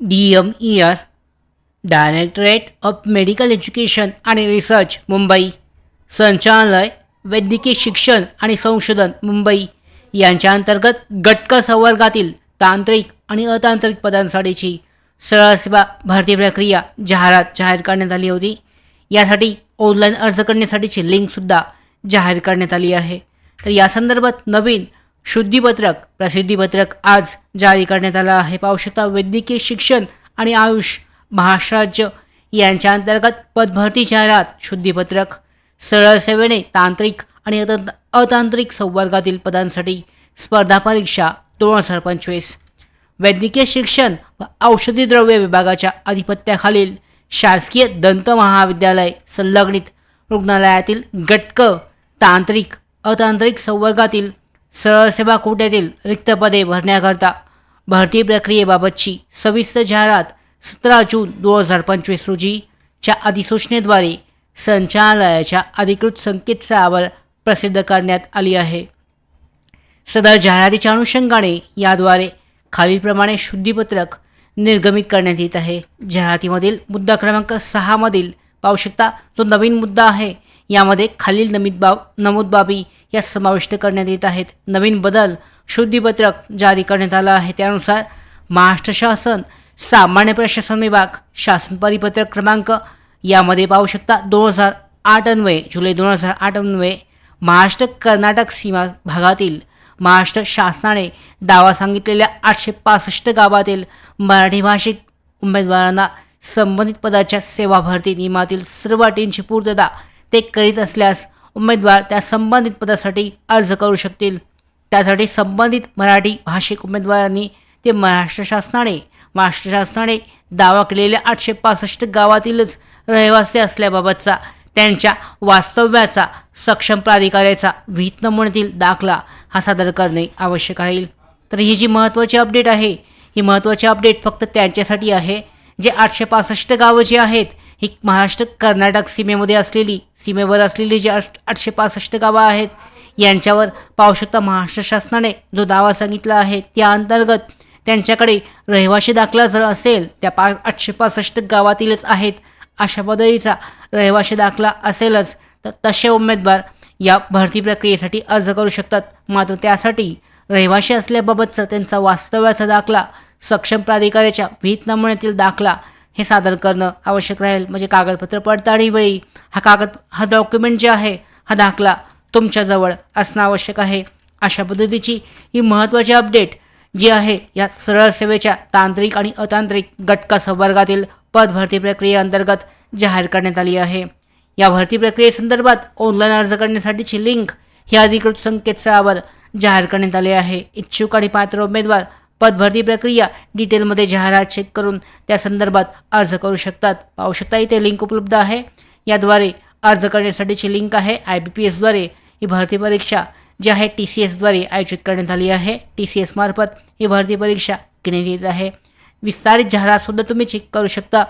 D M E R directorate of medical education आणि research Mumbai संचालय वैद्यकीय शिक्षण आणि संशोधन मुंबई यांच्या अंतर्गत गटक संवर्गातील तांत्रिक आणि अतांत्रिक पदांसाठीची सरळ सेवा भरती प्रक्रिया जाहिरात जाहीर करण्यात आली होती. यासाठी ऑनलाईन अर्ज करण्यासाठीची लिंकसुद्धा जाहीर करण्यात आली आहे. तर या संदर्भात नवीन शुद्धीपत्रक प्रसिद्धीपत्रक आज जारी करण्यात आलं आहे. पाहू शकता वैद्यकीय शिक्षण आणि आयुष महाराष्ट्राज्य यांच्या अंतर्गत पदभरती जाहिरात शुद्धीपत्रक सरळ सेवेने तांत्रिक आणि अतं अतांत्रिक संवर्गातील पदांसाठी स्पर्धा परीक्षा दोन हजार पंचवीस वैद्यकीय शिक्षण व औषधी द्रव्य विभागाच्या अधिपत्याखालील शासकीय दंत महाविद्यालय संलग्नित रुग्णालयातील गटक तांत्रिक अतांत्रिक संवर्गातील सरळ सेवा कोट्यातील रिक्त पदे भरण्याकरता भरती प्रक्रियेबाबतची सविस्तर जाहिरात सतरा जून दोन हजार पंचवीस रोजीच्या अधिसूचनेद्वारे संचालनालयाच्या अधिकृत संकेतस्थळावर प्रसिद्ध करण्यात आली आहे. सदर जाहिरातीच्या अनुषंगाने याद्वारे खालीलप्रमाणे शुद्धीपत्रक निर्गमित करण्यात येत आहे. जाहिरातीमधील मुद्दा क्रमांक सहामधील पाहू शकता तो नवीन मुद्दा आहे. यामध्ये खालील नमित बाब नमूद बाबी या समाविष्ट करण्यात येत आहेत. नवीन बदल शुद्धीपत्रक जारी करण्यात आलं आहे. त्यानुसार महाराष्ट्र शासन सामान्य प्रशासन विभाग शासन परिपत्रक क्रमांक यामध्ये पाहू शकता दोन हजार आठ अन्वये जुलै दोन हजार आठ अन्वये महाराष्ट्र कर्नाटक सीमा भागातील महाराष्ट्र शासनाने दावा सांगितलेल्या आठशे पासष्ट गावातील मराठी भाषिक उमेदवारांना संबंधित पदाच्या सेवा भरती नियमातील सर्व अटींची पूर्तता ते करीत असल्यास उमेदवार त्या संबंधित पदासाठी अर्ज करू शकतील. त्यासाठी संबंधित मराठी भाषिक उमेदवारांनी ते महाराष्ट्र शासनाने महाराष्ट्र शासनाने दावा केलेल्या आठशे पासष्ट गावातीलच रहिवासी असल्याबाबतचा त्यांच्या वास्तव्याचा सक्षम प्राधिकाऱ्याचा विहित नमुन्यातील दाखला हा सादर करणे आवश्यक राहील तर ही जी महत्त्वाची अपडेट आहे ही महत्त्वाची अपडेट फक्त त्यांच्यासाठी आहे जे आठशे पासष्ट गावं जी आहेत ही महाराष्ट्र कर्नाटक सीमेमध्ये असलेली सीमेवर असलेली जी आठ आठशे पासष्ट गावं आहेत यांच्यावर पाहू शकता महाराष्ट्र शासनाने जो दावा सांगितला आहे त्या अंतर्गत त्यांच्याकडे रहिवाशी दाखला जर असेल त्या पा आठशे पासष्ट गावातीलच आहेत. अशा पद्धतीचा रहिवाशी दाखला असेलच तर तसे उमेदवार या भरती प्रक्रियेसाठी अर्ज करू शकतात. मात्र त्यासाठी रहिवाशी असल्याबाबतचा त्यांचा वास्तव्याचा दाखला सक्षम प्राधिकाऱ्याच्या विहित नमुन्यातील दाखला हे सादर करणं आवश्यक राहील. म्हणजे कागदपत्र पडताळीवेळी हा कागद हा डॉक्युमेंट जे आहे हा दाखला तुमच्याजवळ असणं आवश्यक आहे. अशा पद्धतीची ही महत्त्वाची अपडेट जी आहे या सरळ सेवेच्या तांत्रिक आणि अतांत्रिक गटका संवर्गातील पद भरती प्रक्रियेअंतर्गत जाहीर करण्यात आली आहे. या भरती प्रक्रियेसंदर्भात ऑनलाईन अर्ज करण्यासाठीची लिंक ही अधिकृत संकेतस्थळावर जाहीर करण्यात आले आहे. इच्छुक आणि पात्र उमेदवार पदभरती प्रक्रिया डिटेलमध्ये जाहिरात चेक करून त्या संदर्भात अर्ज करू शकतात. पाहू शकता इथे लिंक उपलब्ध आहे. याद्वारे अर्ज करण्यासाठीची लिंक आहे. आय बी पी एसद्वारे ही भरती परीक्षा जी आहे टी सी एसद्वारे आयोजित करण्यात आली आहे. टी सी एसमार्फत ही भरती परीक्षा घेण्यात येत आहे. विस्तारित जाहिरातसुद्धा तुम्ही चेक करू शकता.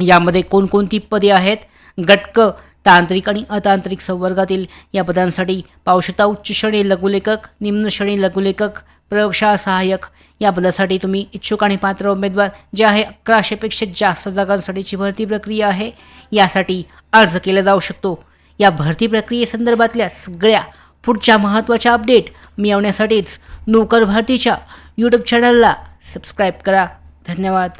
यामध्ये कोणकोणती पदे आहेत? गटक तांत्रिक आणि अतांत्रिक संवर्गातील या पदांसाठी पाहू शकता उच्च श्रेणी लघुलेखक निम्न श्रेणी लघुलेखक प्रयोगशाळा सहाय्यक या पदासाठी तुम्ही इच्छुक आणि पात्र उमेदवार जे आहे अकराशेपेक्षा जास्त जागांसाठीची भरती प्रक्रिया आहे. यासाठी अर्ज केला जाऊ शकतो. या भरती प्रक्रियेसंदर्भातल्या सगळ्या पुढच्या महत्त्वाच्या अपडेट मिळवण्यासाठीच नोकर भरतीच्या यूट्यूब चॅनलला सबस्क्राईब करा. धन्यवाद.